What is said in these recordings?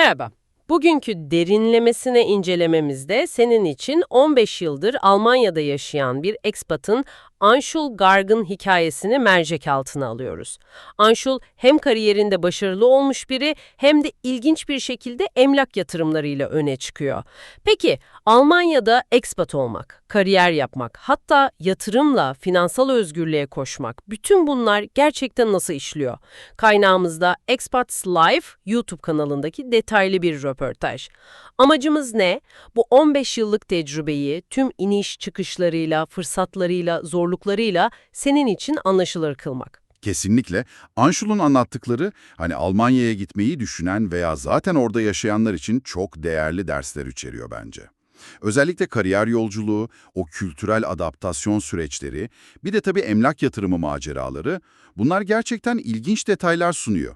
Merhaba. Bugünkü derinlemesine incelememizde senin için 15 yıldır Almanya'da yaşayan bir ekspatın Anschul Garg'ın hikayesini mercek altına alıyoruz. Anschul hem kariyerinde başarılı olmuş biri hem de ilginç bir şekilde emlak yatırımlarıyla öne çıkıyor. Peki Almanya'da ekspat olmak, kariyer yapmak, hatta yatırımla finansal özgürlüğe koşmak, bütün bunlar gerçekten nasıl işliyor? Kaynağımızda Expats Life YouTube kanalındaki detaylı bir röportaj. Amacımız ne? Bu 15 yıllık tecrübeyi tüm iniş çıkışlarıyla, fırsatlarıyla, zorluklarıyla senin için anlaşılır kılmak. Kesinlikle. Anşul'un anlattıkları hani Almanya'ya gitmeyi düşünen veya zaten orada yaşayanlar için çok değerli dersler içeriyor bence. Özellikle kariyer yolculuğu, o kültürel adaptasyon süreçleri, bir de tabii emlak yatırımı maceraları, bunlar gerçekten ilginç detaylar sunuyor.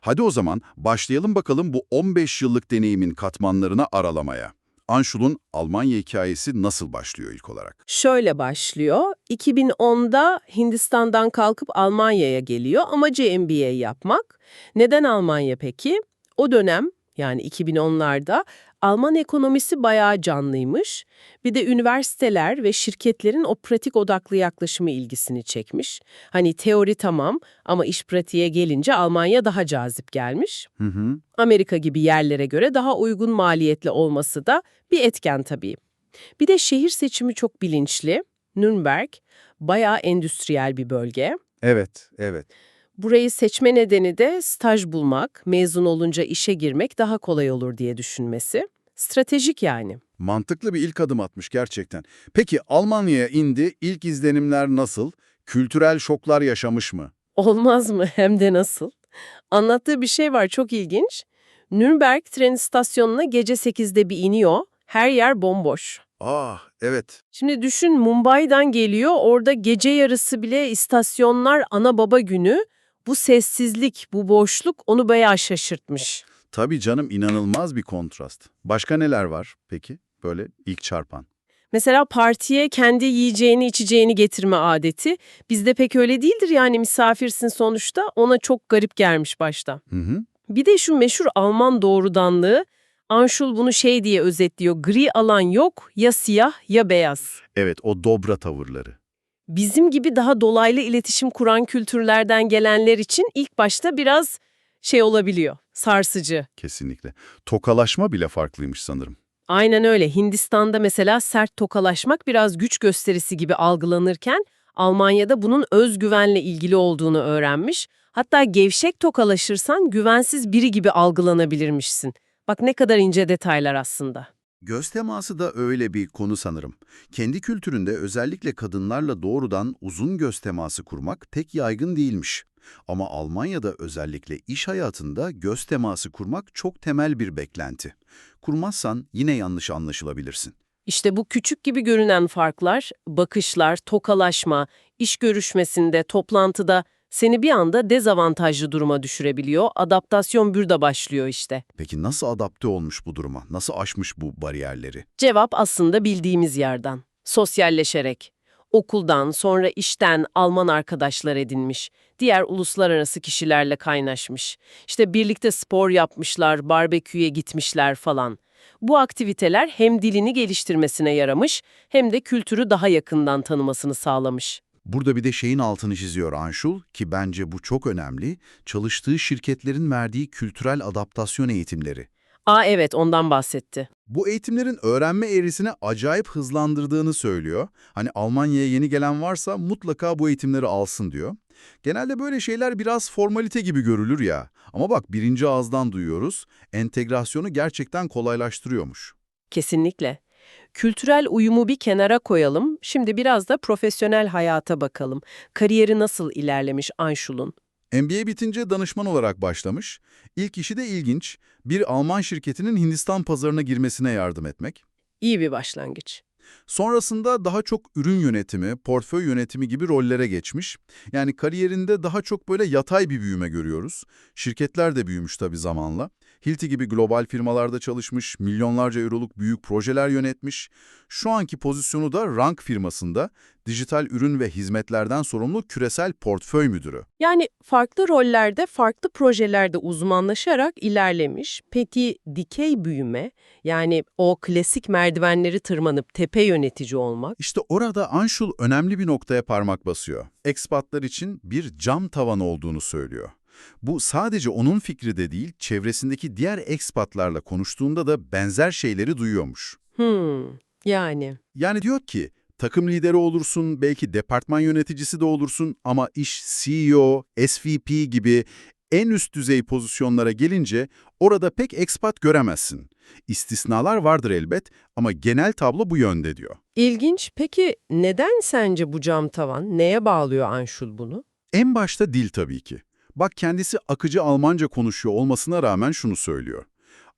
Hadi o zaman başlayalım bakalım bu 15 yıllık deneyimin katmanlarını aralamaya. Anşul'un Almanya hikayesi nasıl başlıyor ilk olarak? Şöyle başlıyor. 2010'da Hindistan'dan kalkıp Almanya'ya geliyor. Amacı MBA yapmak. Neden Almanya peki? O dönem yani 2010'larda Alman ekonomisi bayağı canlıymış. Bir de üniversiteler ve şirketlerin o pratik odaklı yaklaşımı ilgisini çekmiş. Hani teori tamam ama iş pratiğe gelince Almanya daha cazip gelmiş. Hı hı. Amerika gibi yerlere göre daha uygun maliyetli olması da bir etken tabii. Bir de şehir seçimi çok bilinçli. Nürnberg bayağı endüstriyel bir bölge. Evet, evet. Burayı seçme nedeni de staj bulmak, mezun olunca işe girmek daha kolay olur diye düşünmesi. Stratejik yani. Mantıklı bir ilk adım atmış gerçekten. Peki Almanya'ya indi, ilk izlenimler nasıl? Kültürel şoklar yaşamış mı? Olmaz mı? Hem de nasıl? Anlattığı bir şey var çok ilginç. Nürnberg tren istasyonuna gece 8'de bir iniyor. Her yer bomboş. Ah, evet. Şimdi düşün Mumbai'den geliyor, orada gece yarısı bile istasyonlar ana baba günü. Bu sessizlik, bu boşluk onu bayağı şaşırtmış. Tabii canım inanılmaz bir kontrast. Başka neler var peki? Böyle ilk çarpan. Mesela partiye kendi yiyeceğini içeceğini getirme adeti. Bizde pek öyle değildir yani misafirsin sonuçta. Ona çok garip gelmiş başta. Hı hı. Bir de şu meşhur Alman doğrudanlığı. Anschul bunu şey diye özetliyor. Gri alan yok, ya siyah ya beyaz. Evet, o dobra tavırları. Bizim gibi daha dolaylı iletişim kuran kültürlerden gelenler için ilk başta biraz şey olabiliyor, sarsıcı. Kesinlikle. Tokalaşma bile farklıymış sanırım. Aynen öyle. Hindistan'da mesela sert tokalaşmak biraz güç gösterisi gibi algılanırken Almanya'da bunun özgüvenle ilgili olduğunu öğrenmiş. Hatta gevşek tokalaşırsan güvensiz biri gibi algılanabilirmişsin. Bak ne kadar ince detaylar aslında. Göz teması da öyle bir konu sanırım. Kendi kültüründe özellikle kadınlarla doğrudan uzun göz teması kurmak pek yaygın değilmiş. Ama Almanya'da özellikle iş hayatında göz teması kurmak çok temel bir beklenti. Kurmazsan yine yanlış anlaşılabilirsin. İşte bu küçük gibi görünen farklar, bakışlar, tokalaşma, iş görüşmesinde, toplantıda seni bir anda dezavantajlı duruma düşürebiliyor. Adaptasyon burada başlıyor işte. Peki nasıl adapte olmuş bu duruma? Nasıl aşmış bu bariyerleri? Cevap aslında bildiğimiz yerden. Sosyalleşerek. Okuldan, sonra işten Alman arkadaşlar edinmiş. Diğer uluslararası kişilerle kaynaşmış. İşte birlikte spor yapmışlar, barbeküye gitmişler falan. Bu aktiviteler hem dilini geliştirmesine yaramış hem de kültürü daha yakından tanımasını sağlamış. Burada bir de şeyin altını çiziyor Anşul ki bence bu çok önemli. Çalıştığı şirketlerin verdiği kültürel adaptasyon eğitimleri. Aa evet ondan bahsetti. Bu eğitimlerin öğrenme eğrisini acayip hızlandırdığını söylüyor. Hani Almanya'ya yeni gelen varsa mutlaka bu eğitimleri alsın diyor. Genelde böyle şeyler biraz formalite gibi görülür ya. Ama bak birinci ağızdan duyuyoruz, entegrasyonu gerçekten kolaylaştırıyormuş. Kesinlikle. Kültürel uyumu bir kenara koyalım. Şimdi biraz da profesyonel hayata bakalım. Kariyeri nasıl ilerlemiş Anşul'un? MBA bitince danışman olarak başlamış. İlk işi de ilginç. Bir Alman şirketinin Hindistan pazarına girmesine yardım etmek. İyi bir başlangıç. Sonrasında daha çok ürün yönetimi, portföy yönetimi gibi rollere geçmiş. Yani kariyerinde daha çok böyle yatay bir büyüme görüyoruz. Şirketler de büyümüş tabii zamanla. Hilti gibi global firmalarda çalışmış, milyonlarca euroluk büyük projeler yönetmiş. Şu anki pozisyonu da Rank firmasında dijital ürün ve hizmetlerden sorumlu küresel portföy müdürü. Yani farklı rollerde, farklı projelerde uzmanlaşarak ilerlemiş. Peki dikey büyüme, yani o klasik merdivenleri tırmanıp tepe yönetici olmak, İşte orada Anşul önemli bir noktaya parmak basıyor. Ekspatlar için bir cam tavan olduğunu söylüyor. Bu sadece onun fikri de değil, çevresindeki diğer ekspatlarla konuştuğunda da benzer şeyleri duyuyormuş. hmm, yani Yani diyor ki, takım lideri olursun, belki departman yöneticisi de olursun ama iş CEO, SVP gibi en üst düzey pozisyonlara gelince orada pek ekspat göremezsin. İstisnalar vardır elbet ama genel tablo bu yönde diyor. ilginç. Peki neden sence bu cam tavan, neye bağlıyor Anşul bunu? En başta dil tabii ki. Bak kendisi akıcı Almanca konuşuyor olmasına rağmen şunu söylüyor.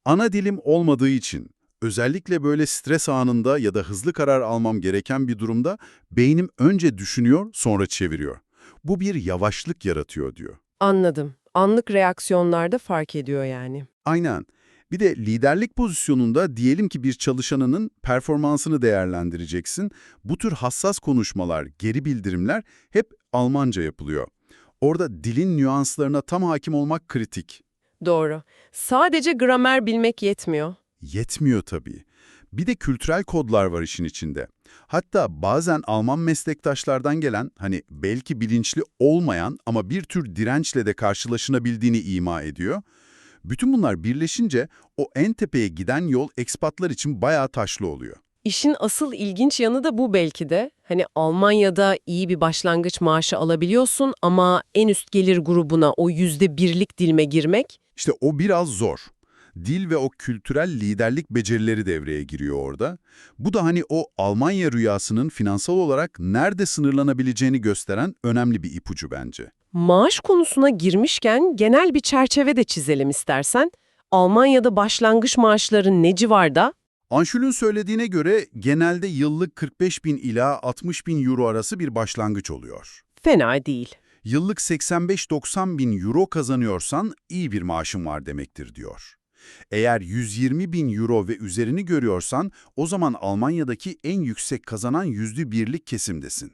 Ana dilim olmadığı için, özellikle böyle stres anında ya da hızlı karar almam gereken bir durumda beynim önce düşünüyor sonra çeviriyor. Bu bir yavaşlık yaratıyor diyor. Anladım. Anlık reaksiyonlarda fark ediyor yani. Aynen. Bir de liderlik pozisyonunda diyelim ki bir çalışanının performansını değerlendireceksin. Bu tür hassas konuşmalar, geri bildirimler hep Almanca yapılıyor. Orada dilin nüanslarına tam hakim olmak kritik. Doğru. Sadece gramer bilmek yetmiyor. Yetmiyor tabii. Bir de kültürel kodlar var işin içinde. Hatta bazen Alman meslektaşlardan gelen, hani belki bilinçli olmayan ama bir tür dirençle de karşılaşınabildiğini ima ediyor. Bütün bunlar birleşince o en tepeye giden yol ekspatlar için bayağı taşlı oluyor. İşin asıl ilginç yanı da bu belki de. Hani Almanya'da iyi bir başlangıç maaşı alabiliyorsun ama en üst gelir grubuna o yüzde birlik dilime girmek İşte o biraz zor. Dil ve o kültürel liderlik becerileri devreye giriyor orada. Bu da hani o Almanya rüyasının finansal olarak nerede sınırlanabileceğini gösteren önemli bir ipucu bence. Maaş konusuna girmişken genel bir çerçeve de çizelim istersen. Almanya'da başlangıç maaşları ne civarda? Anşul'ün söylediğine göre genelde yıllık 45 bin ila 60 bin euro arası bir başlangıç oluyor. Fena değil. Yıllık 85-90 bin euro kazanıyorsan iyi bir maaşın var demektir diyor. Eğer 120 bin euro ve üzerini görüyorsan o zaman Almanya'daki en yüksek kazanan yüzde birlik kesimdesin.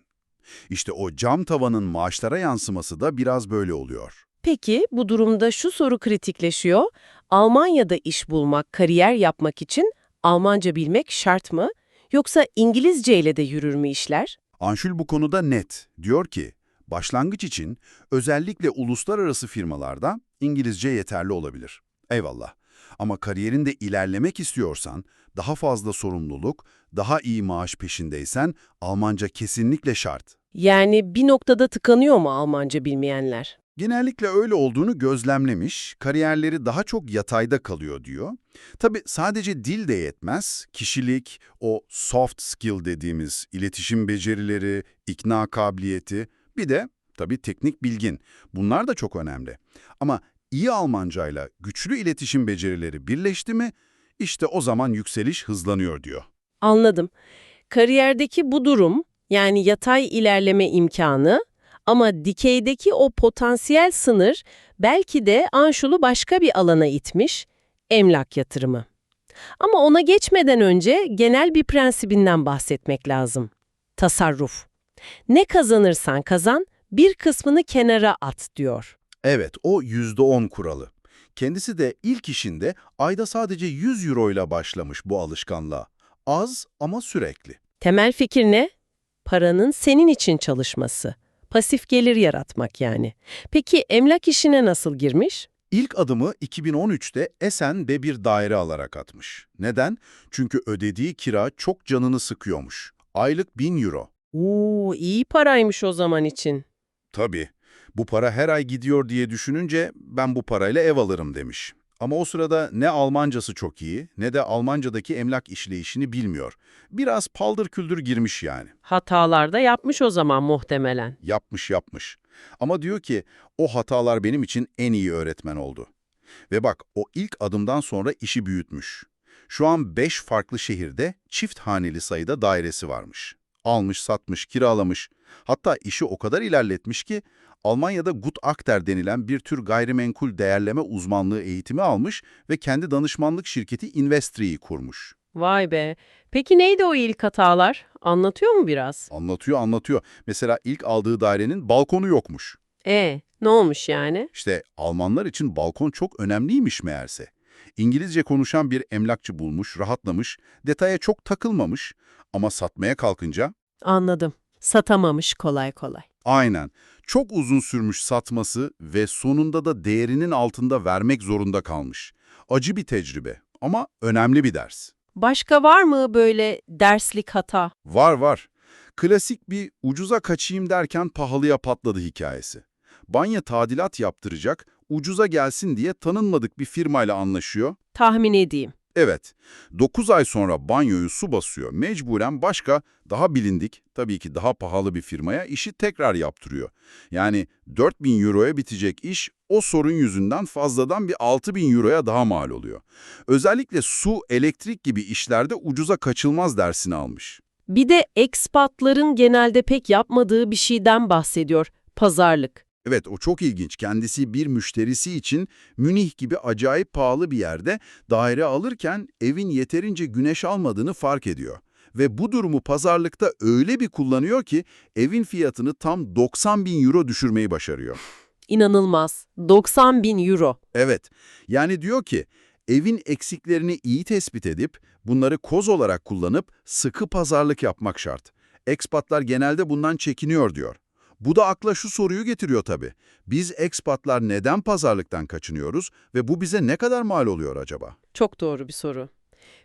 İşte o cam tavanın maaşlara yansıması da biraz böyle oluyor. Peki bu durumda şu soru kritikleşiyor. Almanya'da iş bulmak, kariyer yapmak için Almanca bilmek şart mı? Yoksa İngilizce ile de yürür mü işler? Anşul bu konuda net. Diyor ki, başlangıç için özellikle uluslararası firmalarda İngilizce yeterli olabilir. Eyvallah. Ama kariyerinde ilerlemek istiyorsan, daha fazla sorumluluk, daha iyi maaş peşindeysen Almanca kesinlikle şart. Yani bir noktada tıkanıyor mu Almanca bilmeyenler? Genellikle öyle olduğunu gözlemlemiş, kariyerleri daha çok yatayda kalıyor diyor. Tabii sadece dil de yetmez, kişilik, o soft skill dediğimiz iletişim becerileri, ikna kabiliyeti, bir de tabii teknik bilgin. Bunlar da çok önemli. Ama iyi Almancayla güçlü iletişim becerileri birleşti mi, işte o zaman yükseliş hızlanıyor diyor. Anladım. Kariyerdeki bu durum, yani yatay ilerleme imkanı ama dikeydeki o potansiyel sınır belki de Anşul'u başka bir alana itmiş, emlak yatırımı. Ama ona geçmeden önce genel bir prensibinden bahsetmek lazım. Tasarruf. Ne kazanırsan kazan, bir kısmını kenara at diyor. Evet, o %10 kuralı. Kendisi de ilk işinde ayda sadece 100 euro ile başlamış bu alışkanlığa. Az ama sürekli. Temel fikir ne? Paranın senin için çalışması. Pasif gelir yaratmak yani. Peki emlak işine nasıl girmiş? İlk adımı 2013'te Esen'de bir daire alarak atmış. Neden? Çünkü ödediği kira çok canını sıkıyormuş. Aylık 1000 euro. Oo, iyi paraymış o zaman için. Tabii. Bu para her ay gidiyor diye düşününce ben bu parayla ev alırım demiş. Ama o sırada ne Almancası çok iyi ne de Almancadaki emlak işleyişini bilmiyor. Biraz paldır küldür girmiş yani. Hatalar da yapmış o zaman muhtemelen. Yapmış yapmış. Ama diyor ki o hatalar benim için en iyi öğretmen oldu. Ve bak o ilk adımdan sonra işi büyütmüş. Şu an 5 farklı şehirde çift haneli sayıda dairesi varmış. Almış, satmış, kiralamış. Hatta işi o kadar ilerletmiş ki Almanya'da Gutachter denilen bir tür gayrimenkul değerleme uzmanlığı eğitimi almış ve kendi danışmanlık şirketi Investri'yi kurmuş. Vay be. Peki neydi o ilk hatalar? Anlatıyor mu biraz? Anlatıyor anlatıyor. Mesela ilk aldığı dairenin balkonu yokmuş. E, ne olmuş yani? İşte Almanlar için balkon çok önemliymiş meğerse. İngilizce konuşan bir emlakçı bulmuş, rahatlamış, detaya çok takılmamış ama satmaya kalkınca Anladım. Satamamış kolay kolay. aynen çok uzun sürmüş satması ve sonunda da değerinin altında vermek zorunda kalmış. Acı bir tecrübe ama önemli bir ders. Başka var mı böyle derslik hata? Var var. Klasik bir ucuza kaçayım derken pahalıya patladı hikayesi. Banyo tadilat yaptıracak, ucuza gelsin diye tanınmadık bir firmayla anlaşıyor. Tahmin edeyim. Evet, 9 ay sonra banyoyu su basıyor. Mecburen başka, daha bilindik, tabii ki daha pahalı bir firmaya işi tekrar yaptırıyor. Yani 4000 euroya bitecek iş o sorun yüzünden fazladan bir 6000 euroya daha mal oluyor. Özellikle su, elektrik gibi işlerde ucuza kaçılmaz dersini almış. Bir de ekspatların genelde pek yapmadığı bir şeyden bahsediyor. Pazarlık. Evet o çok ilginç. Kendisi bir müşterisi için Münih gibi acayip pahalı bir yerde daire alırken evin yeterince güneş almadığını fark ediyor. Ve bu durumu pazarlıkta öyle bir kullanıyor ki evin fiyatını tam 90 bin euro düşürmeyi başarıyor. İnanılmaz. 90 bin euro. Evet, yani diyor ki evin eksiklerini iyi tespit edip bunları koz olarak kullanıp sıkı pazarlık yapmak şart. Ekspatlar genelde bundan çekiniyor diyor. Bu da akla şu soruyu getiriyor tabii. Biz ekspatlar neden pazarlıktan kaçınıyoruz ve bu bize ne kadar mal oluyor acaba? Çok doğru bir soru.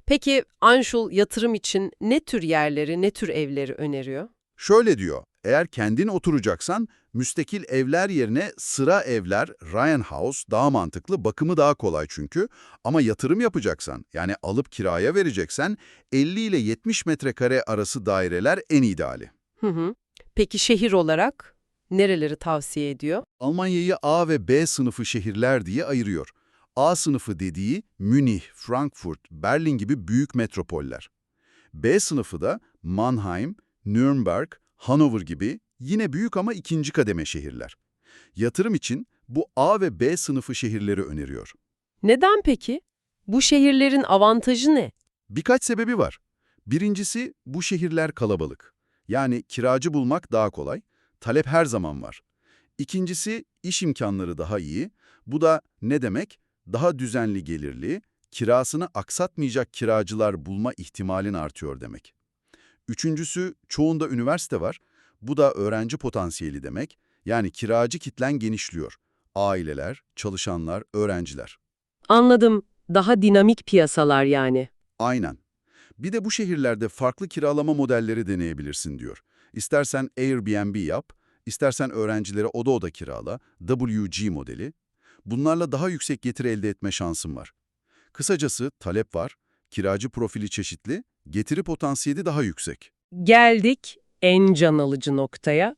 Peki Anşul yatırım için ne tür yerleri, ne tür evleri öneriyor? Şöyle diyor, eğer kendin oturacaksan müstakil evler yerine sıra evler, Ryan House daha mantıklı, bakımı daha kolay çünkü. Ama yatırım yapacaksan, yani alıp kiraya vereceksen 50 ile 70 metrekare arası daireler en ideali. Hı hı. Peki şehir olarak nereleri tavsiye ediyor? Almanya'yı A ve B sınıfı şehirler diye ayırıyor. A sınıfı dediği Münih, Frankfurt, Berlin gibi büyük metropoller. B sınıfı da Mannheim, Nürnberg, Hanover gibi yine büyük ama ikinci kademe şehirler. Yatırım için bu A ve B sınıfı şehirleri öneriyor. Neden peki? Bu şehirlerin avantajı ne? Birkaç sebebi var. Birincisi bu şehirler kalabalık. Yani kiracı bulmak daha kolay, talep her zaman var. İkincisi iş imkanları daha iyi. Bu da ne demek? Daha düzenli gelirli, kirasını aksatmayacak kiracılar bulma ihtimalin artıyor demek. Üçüncüsü çoğunda üniversite var. Bu da öğrenci potansiyeli demek. Yani kiracı kitlen genişliyor. Aileler, çalışanlar, öğrenciler. Anladım. Daha dinamik piyasalar yani. Aynen. Bir de bu şehirlerde farklı kiralama modelleri deneyebilirsin diyor. İstersen Airbnb yap, istersen öğrencilere oda oda kirala, WG modeli. Bunlarla daha yüksek getiri elde etme şansın var. Kısacası talep var, kiracı profili çeşitli, getiri potansiyeli daha yüksek. Geldik en can alıcı noktaya.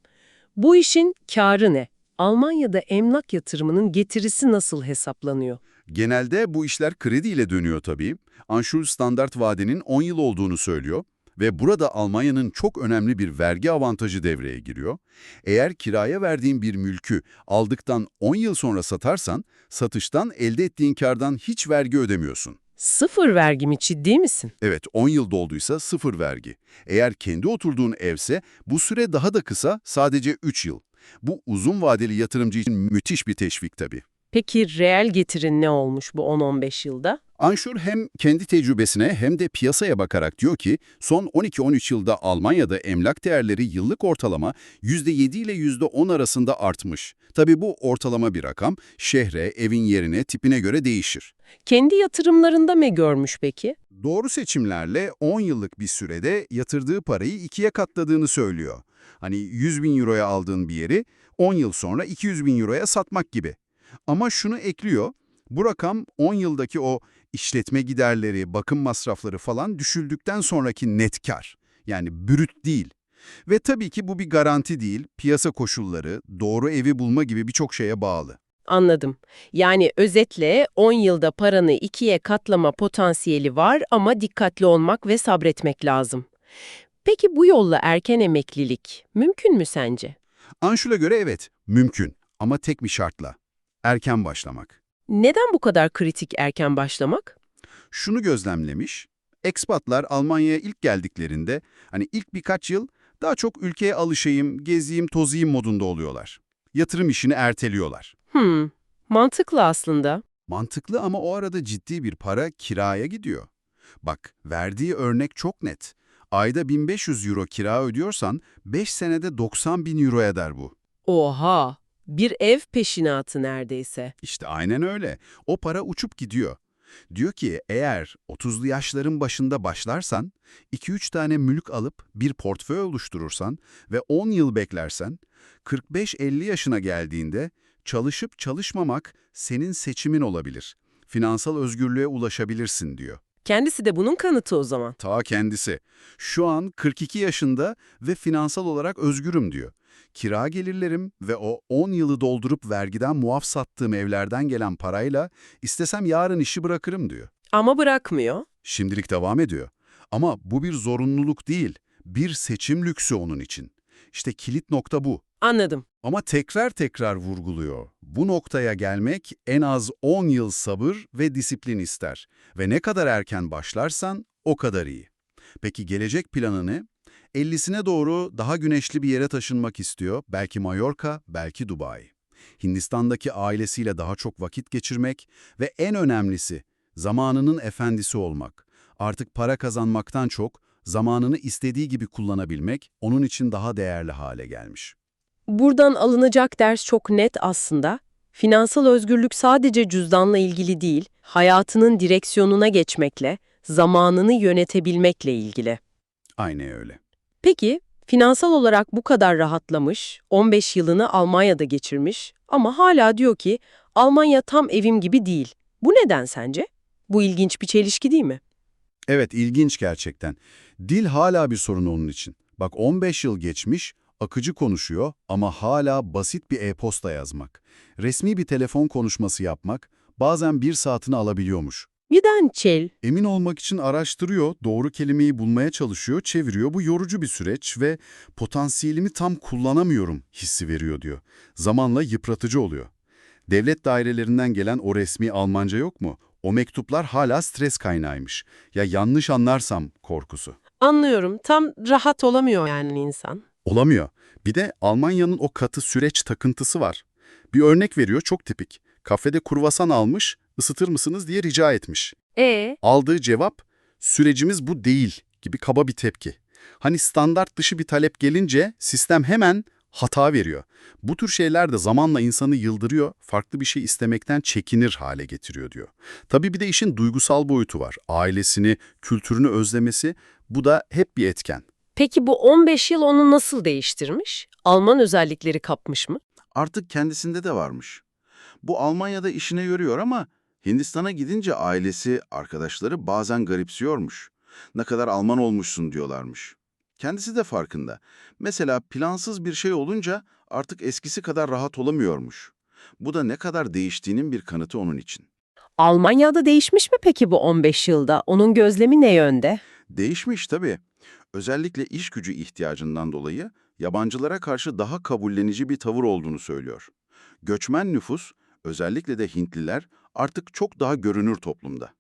Bu işin kârı ne? Almanya'da emlak yatırımının getirisi nasıl hesaplanıyor? Genelde bu işler krediyle dönüyor tabii. Anşul standart vadenin 10 yıl olduğunu söylüyor ve burada Almanya'nın çok önemli bir vergi avantajı devreye giriyor. Eğer kiraya verdiğin bir mülkü aldıktan 10 yıl sonra satarsan, satıştan elde ettiğin kardan hiç vergi ödemiyorsun. Sıfır vergi mi ciddi misin? Evet, 10 yıl dolduysa sıfır vergi. Eğer kendi oturduğun evse bu süre daha da kısa, sadece 3 yıl. Bu uzun vadeli yatırımcı için müthiş bir teşvik tabii. Peki reel getirin ne olmuş bu 10-15 yılda? Anşur hem kendi tecrübesine hem de piyasaya bakarak diyor ki son 12-13 yılda Almanya'da emlak değerleri yıllık ortalama %7 ile %10 arasında artmış. Tabii bu ortalama bir rakam, şehre, evin yerine, tipine göre değişir. Kendi yatırımlarında mı görmüş peki? Doğru seçimlerle 10 yıllık bir sürede yatırdığı parayı ikiye katladığını söylüyor. Hani 100 bin euroya aldığın bir yeri 10 yıl sonra 200 bin euroya satmak gibi. Ama şunu ekliyor, bu rakam 10 yıldaki o işletme giderleri, bakım masrafları falan düşüldükten sonraki net kar. Yani brüt değil. Ve tabii ki bu bir garanti değil, piyasa koşulları, doğru evi bulma gibi birçok şeye bağlı. Anladım. Yani özetle 10 yılda paranı ikiye katlama potansiyeli var ama dikkatli olmak ve sabretmek lazım. Peki bu yolla erken emeklilik mümkün mü sence? Anşul'a göre evet, mümkün ama tek bir şartla. Erken başlamak. Neden bu kadar kritik erken başlamak? Şunu gözlemlemiş, ekspatlar Almanya'ya ilk geldiklerinde hani ilk birkaç yıl daha çok ülkeye alışayım, gezeyim, tozayım modunda oluyorlar. Yatırım işini erteliyorlar. Hmm, mantıklı aslında. Mantıklı ama o arada ciddi bir para kiraya gidiyor. Bak, verdiği örnek çok net. Ayda 1500 euro kira ödüyorsan 5 senede 90 bin euro eder bu. Oha, bir ev peşinatı neredeyse. İşte aynen öyle. O para uçup gidiyor. Diyor ki eğer 30'lu yaşların başında başlarsan, 2-3 tane mülk alıp bir portföy oluşturursan ve 10 yıl beklersen, 45-50 yaşına geldiğinde çalışıp çalışmamak senin seçimin olabilir. Finansal özgürlüğe ulaşabilirsin diyor. Kendisi de bunun kanıtı o zaman. Ta kendisi. Şu an 42 yaşında ve finansal olarak özgürüm diyor. Kira gelirlerim ve o 10 yılı doldurup vergiden muaf sattığım evlerden gelen parayla istesem yarın işi bırakırım diyor. Ama bırakmıyor. Şimdilik devam ediyor. Ama bu bir zorunluluk değil, bir seçim lüksü onun için. İşte kilit nokta bu. Anladım. Ama tekrar tekrar vurguluyor. Bu noktaya gelmek en az 10 yıl sabır ve disiplin ister. Ve ne kadar erken başlarsan o kadar iyi. Peki gelecek planı ne? 50'sine doğru daha güneşli bir yere taşınmak istiyor. Belki Mallorca, belki Dubai. Hindistan'daki ailesiyle daha çok vakit geçirmek ve en önemlisi zamanının efendisi olmak. Artık para kazanmaktan çok zamanını istediği gibi kullanabilmek onun için daha değerli hale gelmiş. Buradan alınacak ders çok net aslında. Finansal özgürlük sadece cüzdanla ilgili değil, hayatının direksiyonuna geçmekle, zamanını yönetebilmekle ilgili. Aynen öyle. Peki, finansal olarak bu kadar rahatlamış, 15 yılını Almanya'da geçirmiş ama hala diyor ki Almanya tam evim gibi değil. Bu neden sence? Bu ilginç bir çelişki değil mi? Evet, ilginç gerçekten. Dil hala bir sorun onun için. Bak 15 yıl geçmiş, akıcı konuşuyor ama hala basit bir e-posta yazmak. Resmi bir telefon konuşması yapmak bazen bir saatini alabiliyormuş. Neden çel? Emin olmak için araştırıyor, doğru kelimeyi bulmaya çalışıyor, çeviriyor. Bu yorucu bir süreç ve potansiyelimi tam kullanamıyorum hissi veriyor diyor. Zamanla yıpratıcı oluyor. Devlet dairelerinden gelen o resmi Almanca yok mu? O mektuplar hala stres kaynağıymış. Ya yanlış anlarsam korkusu. Anlıyorum. Tam rahat olamıyor yani insan. Olamıyor. Bir de Almanya'nın o katı süreç takıntısı var. Bir örnek veriyor çok tipik. Kafede kurvasan almış, ısıtır mısınız diye rica etmiş. E Aldığı cevap, sürecimiz bu değil gibi kaba bir tepki. Hani standart dışı bir talep gelince sistem hemen hata veriyor. Bu tür şeyler de zamanla insanı yıldırıyor, farklı bir şey istemekten çekinir hale getiriyor diyor. Tabii bir de işin duygusal boyutu var. Ailesini, kültürünü özlemesi, bu da hep bir etken. Peki bu 15 yıl onu nasıl değiştirmiş? Alman özellikleri kapmış mı? artık kendisinde de varmış. Bu Almanya'da işine yarıyor ama Hindistan'a gidince ailesi, arkadaşları bazen garipsiyormuş. Ne kadar Alman olmuşsun diyorlarmış. Kendisi de farkında. Mesela plansız bir şey olunca artık eskisi kadar rahat olamıyormuş. Bu da ne kadar değiştiğinin bir kanıtı onun için. Almanya'da değişmiş mi peki bu 15 yılda? Onun gözlemi ne yönde? Değişmiş tabii. Özellikle iş gücü ihtiyacından dolayı yabancılara karşı daha kabullenici bir tavır olduğunu söylüyor. Göçmen nüfus, özellikle de Hintliler artık çok daha görünür toplumda.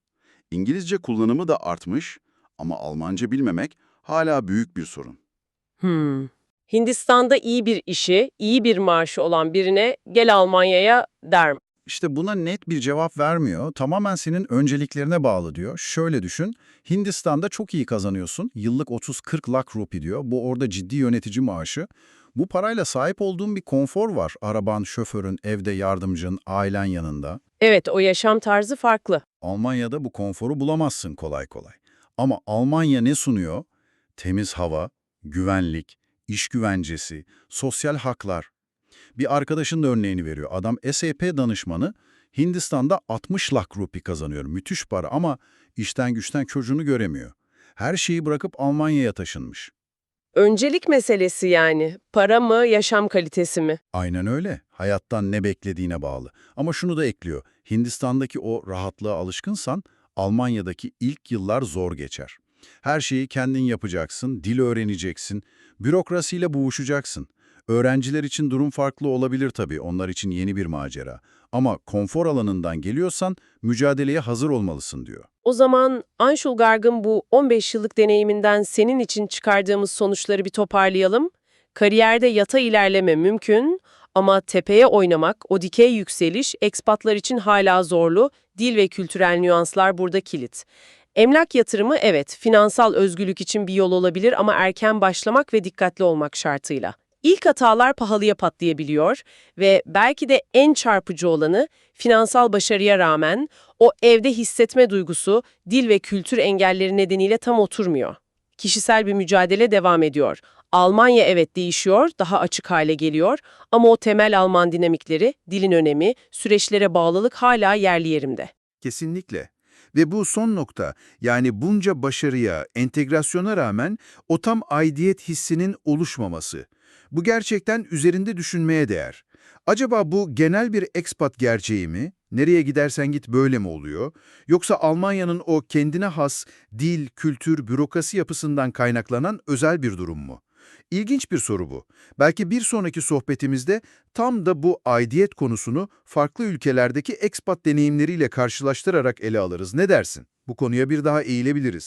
İngilizce kullanımı da artmış ama Almanca bilmemek hala büyük bir sorun. Hmm. Hindistan'da iyi bir işi, iyi bir maaşı olan birine gel Almanya'ya der mi? İşte buna net bir cevap vermiyor. Tamamen senin önceliklerine bağlı diyor. Şöyle düşün. Hindistan'da çok iyi kazanıyorsun. Yıllık 30-40 lak rupi diyor. Bu orada ciddi yönetici maaşı. Bu parayla sahip olduğun bir konfor var. Araban, şoförün, evde yardımcın, ailen yanında. Evet, o yaşam tarzı farklı. Almanya'da bu konforu bulamazsın kolay kolay. Ama Almanya ne sunuyor? Temiz hava, güvenlik, iş güvencesi, sosyal haklar. Bir arkadaşın da örneğini veriyor. Adam SAP danışmanı Hindistan'da 60 lak rupi kazanıyor. Müthiş para ama işten güçten çocuğunu göremiyor. Her şeyi bırakıp Almanya'ya taşınmış. Öncelik meselesi yani. Para mı, yaşam kalitesi mi? Aynen öyle. Hayattan ne beklediğine bağlı. Ama şunu da ekliyor. Hindistan'daki o rahatlığa alışkınsan Almanya'daki ilk yıllar zor geçer. Her şeyi kendin yapacaksın, dil öğreneceksin, bürokrasiyle boğuşacaksın. Öğrenciler için durum farklı olabilir tabii, onlar için yeni bir macera. Ama konfor alanından geliyorsan mücadeleye hazır olmalısın diyor. O zaman Anşul Garg'ın bu 15 yıllık deneyiminden senin için çıkardığımız sonuçları bir toparlayalım. Kariyerde yata ilerleme mümkün ama tepeye oynamak, o dikey yükseliş ekspatlar için hala zorlu, dil ve kültürel nüanslar burada kilit. Emlak yatırımı evet, finansal özgürlük için bir yol olabilir ama erken başlamak ve dikkatli olmak şartıyla. İlk hatalar pahalıya patlayabiliyor ve belki de en çarpıcı olanı finansal başarıya rağmen o evde hissetme duygusu dil ve kültür engelleri nedeniyle tam oturmuyor. Kişisel bir mücadele devam ediyor. Almanya evet değişiyor, daha açık hale geliyor ama o temel Alman dinamikleri, dilin önemi, süreçlere bağlılık hala yerli yerimde. Kesinlikle. Ve bu son nokta, yani bunca başarıya, entegrasyona rağmen o tam aidiyet hissinin oluşmaması. Bu gerçekten üzerinde düşünmeye değer. Acaba bu genel bir expat gerçeği mi? Nereye gidersen git böyle mi oluyor? Yoksa Almanya'nın o kendine has dil, kültür, bürokrasi yapısından kaynaklanan özel bir durum mu? İlginç bir soru bu. Belki bir sonraki sohbetimizde tam da bu aidiyet konusunu farklı ülkelerdeki expat deneyimleriyle karşılaştırarak ele alırız. Ne dersin? Bu konuya bir daha eğilebiliriz.